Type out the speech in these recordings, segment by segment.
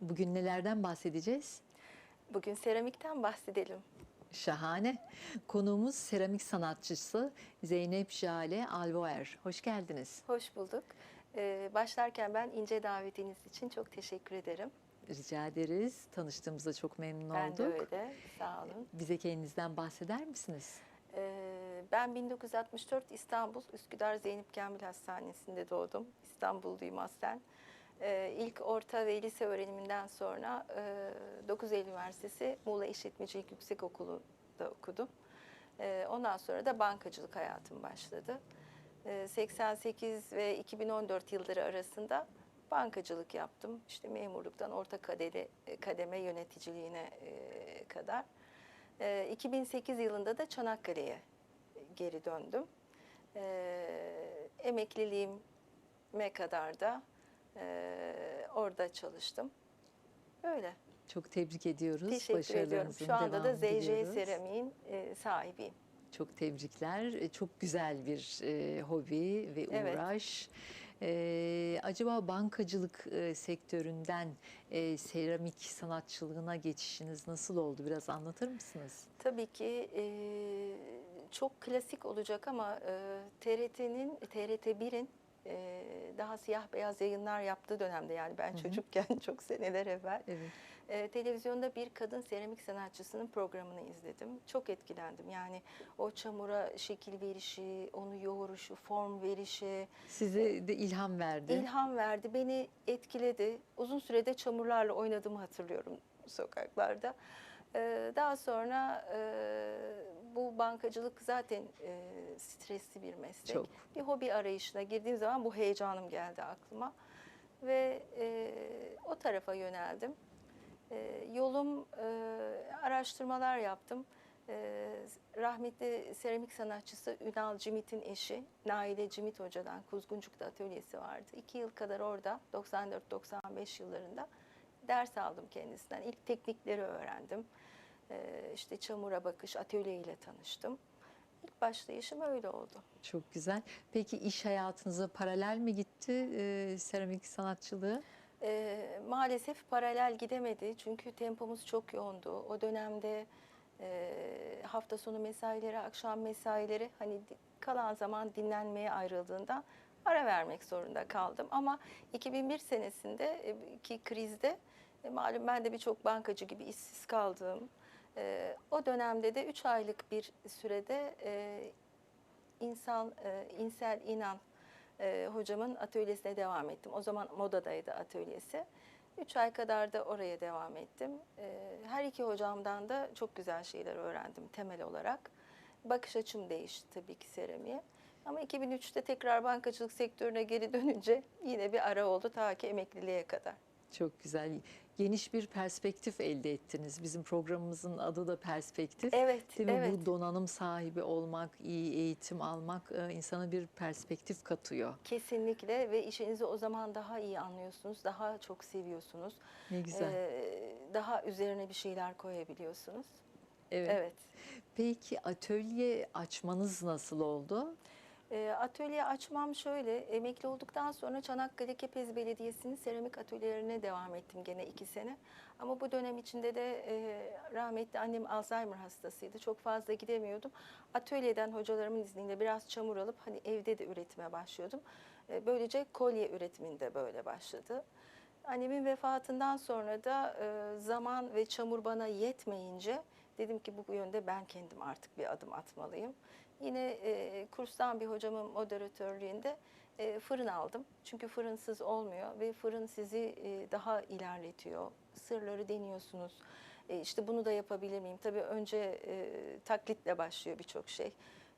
Bugün nelerden bahsedeceğiz? Bugün seramikten bahsedelim. Şahane. Konuğumuz seramik sanatçısı Zeynep Jale Alvoer. Hoş geldiniz. Hoş bulduk. Ee, başlarken ben ince davetiniz için çok teşekkür ederim. Rica ederiz. Tanıştığımızda çok memnun Ben olduk. de öyle. Sağ olun. Bize kendinizden bahseder misiniz? Ee, ben 1964 İstanbul Üsküdar Zeynep Kamil Hastanesi'nde doğdum. İstanbulluyum aslen. Ee, ilk orta ve lise öğreniminden sonra e, 9 Eylül Üniversitesi Muğla İşletmecilik Yüksekokulu'da okudum. Ee, ondan sonra da bankacılık hayatım başladı. Ee, 88 ve 2014 yılları arasında bankacılık yaptım. İşte memurluktan orta kademe, kademe yöneticiliğine e, kadar. Ee, 2008 yılında da Çanakkale'ye geri döndüm. Ee, emekliliğime kadar da orada çalıştım. Öyle. Çok tebrik ediyoruz. Teşekkür ediyorum. Şu anda da ZJ. Seramiğin e, sahibiyim. Çok tebrikler. E, Çok güzel bir e, hobi ve Evet. uğraş. E, acaba bankacılık e, sektöründen e, seramik sanatçılığına geçişiniz nasıl oldu? Biraz anlatır mısınız? Tabii ki e, çok klasik olacak ama e, TRT'nin, TRT1'in e, daha siyah beyaz yayınlar yaptığı dönemde yani ben çocukken çok seneler evvel Evet. e, televizyonda bir kadın seramik sanatçısının programını izledim. Çok etkilendim. Yani o çamura şekil verişi, onu yoğuruşu, form verişi, Size de ilham verdi. ilham verdi, beni etkiledi. Uzun sürede çamurlarla oynadığımı hatırlıyorum sokaklarda. Ee, Daha sonra e, bu bankacılık zaten e, stresli bir meslek. Çok. Bir hobi arayışına girdiğim zaman bu heyecanım geldi aklıma. Ve e, o tarafa yöneldim. E, yolum e, araştırmalar yaptım. E, rahmetli seramik sanatçısı Ünal Cimit'in eşi Naile Cimit Hoca'dan Kuzguncuk'ta atölyesi vardı. İki yıl kadar orada 94-95 yıllarında ders aldım kendisinden. İlk teknikleri öğrendim. E, işte çamura bakış atölyeyle tanıştım. İlk başlayışım öyle oldu. Çok güzel. Peki iş hayatınıza paralel mi gitti e, seramik sanatçılığı? Ee, maalesef paralel gidemedi çünkü tempomuz çok yoğundu. O dönemde e, hafta sonu mesaileri, akşam mesaileri hani kalan zaman dinlenmeye ayrıldığında ara vermek zorunda kaldım. Ama 2001 senesinde e, ki krizde e, malum ben de birçok bankacı gibi işsiz kaldım. E, o dönemde de 3 aylık bir sürede e, İnsan, e, İnsel İnan e, hocamın atölyesine devam ettim. O zaman modadaydı atölyesi. Üç ay kadar da oraya devam ettim. E, her iki hocamdan da çok güzel şeyler öğrendim temel olarak. Bakış açım değişti tabii ki seramiğe. Ama 2003'te tekrar bankacılık sektörüne geri dönünce yine bir ara oldu ta ki emekliliğe kadar. Çok güzel. Geniş bir perspektif elde ettiniz. Bizim programımızın adı da perspektif. Evet, Değil mi? evet. Bu donanım sahibi olmak, iyi eğitim almak e, insana bir perspektif katıyor. Kesinlikle ve işinizi o zaman daha iyi anlıyorsunuz, daha çok seviyorsunuz. Ne güzel. Ee, daha üzerine bir şeyler koyabiliyorsunuz. Evet. Evet. Peki atölye açmanız nasıl oldu? E, atölye açmam şöyle, emekli olduktan sonra Çanakkale Kepez Belediyesi'nin seramik atölyelerine devam ettim gene iki sene. Ama bu dönem içinde de e, rahmetli annem Alzheimer hastasıydı. Çok fazla gidemiyordum. Atölyeden hocalarımın izniyle biraz çamur alıp hani evde de üretime başlıyordum. E, böylece kolye üretiminde böyle başladı. Annemin vefatından sonra da e, zaman ve çamur bana yetmeyince dedim ki bu, yönde ben kendim artık bir adım atmalıyım. Yine e, kurstan bir hocamın moderatörlüğünde e, fırın aldım. Çünkü fırınsız olmuyor ve fırın sizi e, daha ilerletiyor. Sırları deniyorsunuz. E, işte bunu da yapabilir miyim? Tabii önce e, taklitle başlıyor birçok şey.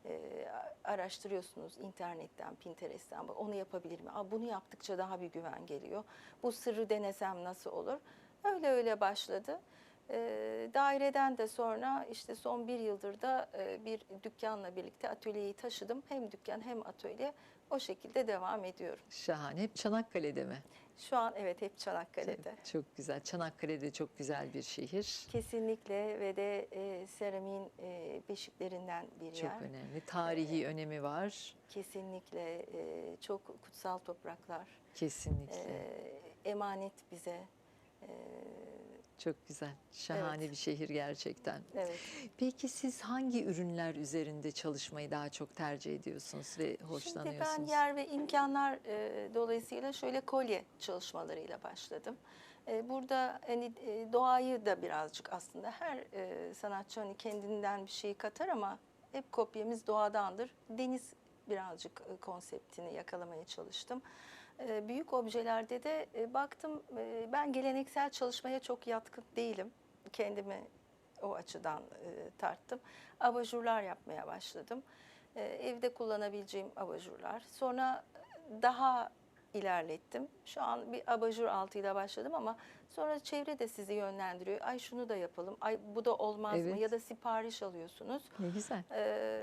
E, araştırıyorsunuz internetten, Pinterest'ten. Onu yapabilir mi? Aa, bunu yaptıkça daha bir güven geliyor. Bu sırrı denesem nasıl olur? Öyle öyle başladı. E, daireden de sonra işte son bir yıldır da e, bir dükkanla birlikte atölyeyi taşıdım. Hem dükkan hem atölye o şekilde devam ediyorum. Şahane. Hep Çanakkale'de mi? Şu an evet hep Çanakkale'de. Çok güzel. Çanakkale'de çok güzel bir şehir. Kesinlikle ve de e, seramiğin e, beşiklerinden bir Çok yer. önemli. Tarihi önemi var. Kesinlikle e, çok kutsal topraklar. Kesinlikle. E, emanet bize. Ee, Çok güzel. Şahane Evet. bir şehir gerçekten. evet. Peki siz hangi ürünler üzerinde çalışmayı daha çok tercih ediyorsunuz ve Şimdi hoşlanıyorsunuz? ben yer ve imkanlar e, dolayısıyla şöyle kolye çalışmalarıyla başladım. E, burada hani e, doğayı da birazcık aslında her e, sanatçı hani kendinden bir şey katar ama hep kopyamız doğadandır. Deniz birazcık e, konseptini yakalamaya çalıştım. E, büyük objelerde de e, baktım e, ben geleneksel çalışmaya çok yatkın değilim. Kendimi o açıdan e, tarttım. Abajurlar yapmaya başladım. Evde kullanabileceğim abajurlar. Sonra daha ilerlettim. Şu an bir abajur altıyla başladım ama sonra çevre de sizi yönlendiriyor. Ay şunu da yapalım. Ay bu da olmaz Evet. mı? Ya da sipariş alıyorsunuz. Ne güzel. E,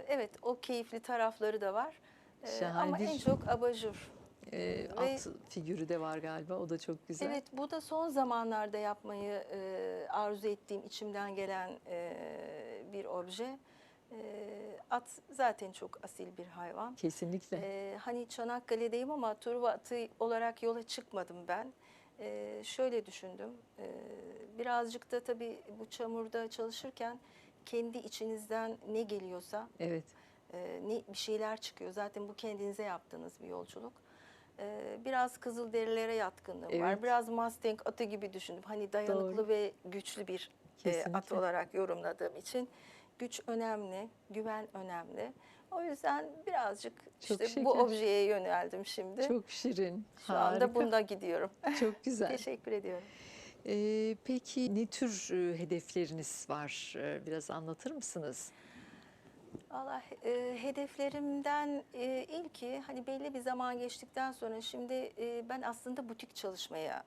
evet o keyifli tarafları da var. E, Şahane ama en çok abajur. Ve- at figürü de var galiba. O da çok güzel. Evet, bu da son zamanlarda yapmayı e, arzu ettiğim, içimden gelen e, bir obje. E, at zaten çok asil bir hayvan. Kesinlikle. E, hani Çanakkale'deyim ama Truva atı olarak yola çıkmadım ben. E, şöyle düşündüm, e, birazcık da tabii bu çamurda çalışırken kendi içinizden ne geliyorsa Evet. e, ne bir şeyler çıkıyor. Zaten bu kendinize yaptığınız bir yolculuk. E, biraz kızıl derilere yatkınlığım var. Evet. Biraz Mustang atı gibi düşündüm. Hani dayanıklı Doğru. ve güçlü bir e, at olarak yorumladığım için güç önemli, güven önemli. O yüzden birazcık Çok işte şeker. bu objeye yöneldim şimdi. Çok şirin. Şu Harika. anda bunda gidiyorum. Çok güzel. Teşekkür ediyorum. Ee, peki ne tür e, hedefleriniz var? Ee, biraz anlatır mısınız? Allah e, hedeflerimden e, ilki hani belli bir zaman geçtikten sonra şimdi e, ben aslında butik çalışmaya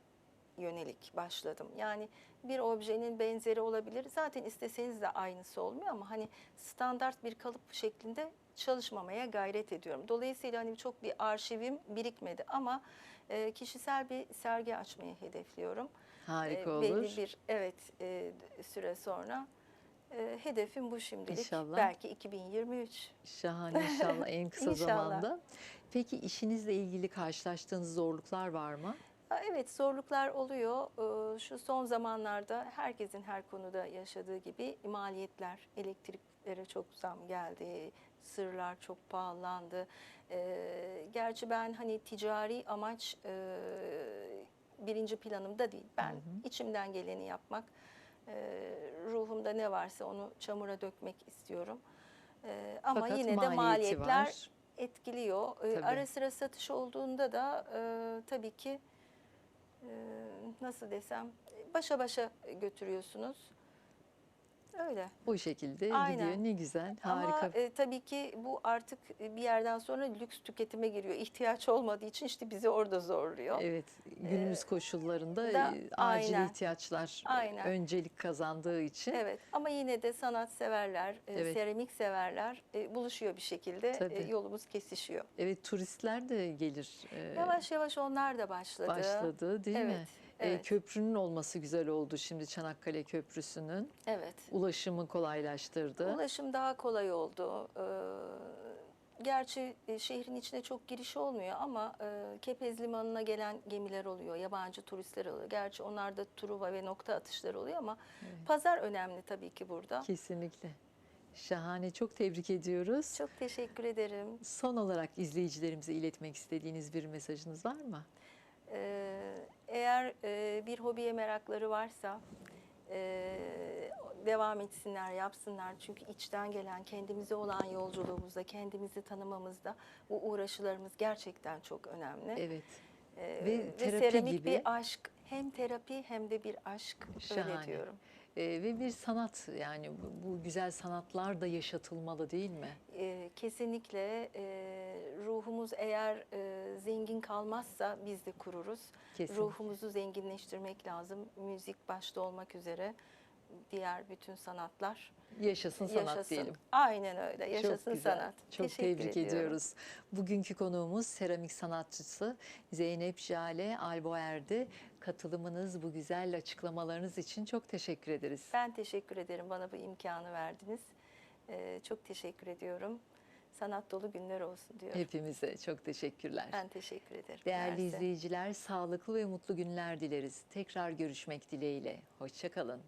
yönelik başladım. Yani bir objenin benzeri olabilir. Zaten isteseniz de aynısı olmuyor ama hani standart bir kalıp şeklinde çalışmamaya gayret ediyorum. Dolayısıyla hani çok bir arşivim birikmedi ama e, kişisel bir sergi açmayı hedefliyorum. Harika E, olur. Belli bir evet e, süre sonra. E, hedefim bu şimdilik. İnşallah. Belki 2023. Şahane inşallah en kısa İnşallah. zamanda. Peki işinizle ilgili karşılaştığınız zorluklar var mı? Evet zorluklar oluyor. Ee, Şu son zamanlarda herkesin her konuda yaşadığı gibi maliyetler, elektriklere çok zam geldi, sırlar çok pahalandı. Ee, Gerçi ben hani ticari amaç e, birinci planımda değil. Ben Hı hı. içimden geleni yapmak, ruhumda ne varsa onu çamura dökmek istiyorum. Ee, Ama Fakat yine de maliyetler var. etkiliyor. Ee, Tabii. Ara sıra satış olduğunda da e, tabii ki e, nasıl desem başa başa götürüyorsunuz. Öyle. Bu şekilde Aynen. gidiyor. Ne güzel. Harika. Ama e, tabii ki bu artık bir yerden sonra lüks tüketime giriyor. İhtiyaç olmadığı için işte bizi orada zorluyor. Evet, günümüz koşullarında Ee, da- e, acil aynen. ihtiyaçlar e, Aynen. öncelik kazandığı için Evet ama yine de sanat severler, e, Evet. seramik severler e, buluşuyor bir şekilde. E, Tabii. yolumuz kesişiyor. evet turistler de gelir. e, Yavaş yavaş onlar da başladı. başladı değil mi? Evet. E, Evet. köprünün olması güzel oldu şimdi Çanakkale Köprüsü'nün. evet. Ulaşımı kolaylaştırdı. Ulaşım daha kolay oldu. Ee, Gerçi e, şehrin içine çok giriş olmuyor ama e, Kepez Limanı'na gelen gemiler oluyor, yabancı turistler oluyor. Gerçi onlar da Truva ve nokta atışları oluyor ama Evet. pazar önemli tabii ki burada. Kesinlikle. Şahane. Çok tebrik ediyoruz. Çok teşekkür ederim. Son olarak izleyicilerimize iletmek istediğiniz bir mesajınız var mı? Ee, Eğer e, bir hobiye merakları varsa e, devam etsinler, yapsınlar. Çünkü içten gelen, kendimize olan yolculuğumuzda, kendimizi tanımamızda bu uğraşılarımız gerçekten çok önemli. Evet. Ee, Ve terapi seramik gibi. bir aşk. Hem terapi hem de bir aşk. Öyle Şahane. diyorum. E, ve bir sanat yani bu, bu güzel sanatlar da yaşatılmalı değil mi? Ee, kesinlikle e, ruhumuz eğer e, zengin kalmazsa biz de kururuz. Kesinlikle. Ruhumuzu zenginleştirmek lazım. Müzik başta olmak üzere diğer bütün sanatlar Yaşasın sanat yaşasın. diyelim. Aynen öyle. Yaşasın Çok güzel. sanat. Çok Teşekkür tebrik ediyorum. ediyoruz. Bugünkü konuğumuz seramik sanatçısı Zeynep Jale Alboer'di. Katılımınız, bu güzel açıklamalarınız için çok teşekkür ederiz. Ben teşekkür ederim. Bana bu imkanı verdiniz. Ee, çok teşekkür ediyorum. sanat dolu günler olsun diyorum. Hepimize çok teşekkürler. Ben teşekkür ederim. Değerli Mersi. izleyiciler, sağlıklı ve mutlu günler dileriz. Tekrar görüşmek dileğiyle. Hoşçakalın.